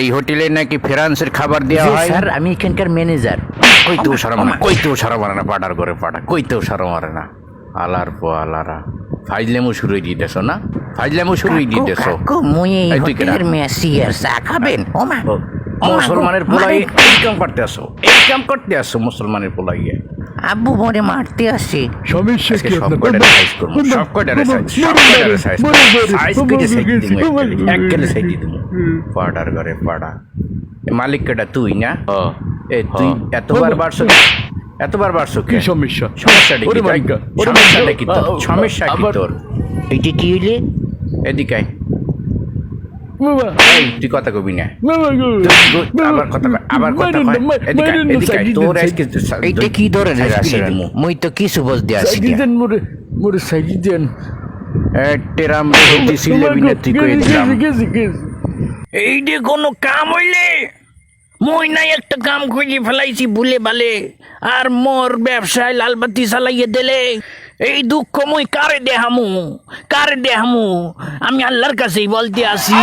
এই হোটেলে নাকি ফ্রান্সের খাবার দেওয়া হয়? স্যার আমি এখানকার ম্যানেজার। কইতেও সারা মারে না কইতেও সারা মারে না পাটার করে পাটা কইতেও সারা মারে না। আলার পো আলারা। ফাইজলেমো শুরুই দিয়ে দেছো না? ফাইজলেমো শুরুই দিয়ে দেছো মুই এই? হোটেলের মেসিয়ার চা খাবেন? ও মা ও, ও মা গো, মুসলমানের পোলাই মারে। এই কাম করতে আসো এই কাম করতে আসো মুসলমানের পোলাইয়ে। আব্বু মরে মারতে আসে। সমস্যা আজকে কি আপনার? কয়টারে সাইজ করব সব কয়টারে সাইজ সব কয়টারে সাইজ সাইজ করে সাইজ দিমু এক গেলে সাইজ দিমু পাড়ার ঘরে পাড়া। এ মালিক কেটা তুই না? এ তুই এতবার বাড়ছো এতবার বাড়ছো কি সমস্যা? সমস্যাটা কি সমস্যাটা কি তোর? সমস্যা কি তোর? এইটা কি হইলে? এদিকে এই তুই কথা কবি না বাবা গো, তুই- বাবা, আবার কথা আবার কথা মারেন কয়। না, মা- এদিকে আয়, মারেন না, এদিকে আয়। সাইড তোর আজকে এইটা কি ধরনের সাইজ করে আচরণ দিমু। মুই তো কিছু বুঝতে আসি মোরে, মোরে সাইড দেন। টেরাম রেহেদি সিলেবি না তুই কয়ে দিলাম গেছি, গেছি, গেছি। এই যে কোনো কাম হইলে মই নাই একটা কাম খুঁজে ফেলাইছি ভুলে ভালে আর মোর ব্যবসায় লালবাতি চালাইয়ে দিলে এই দুঃখ মুই কারে দেহামু? কারে দেহামু? আমি আল্লাহর কাছেই বলতে আসি।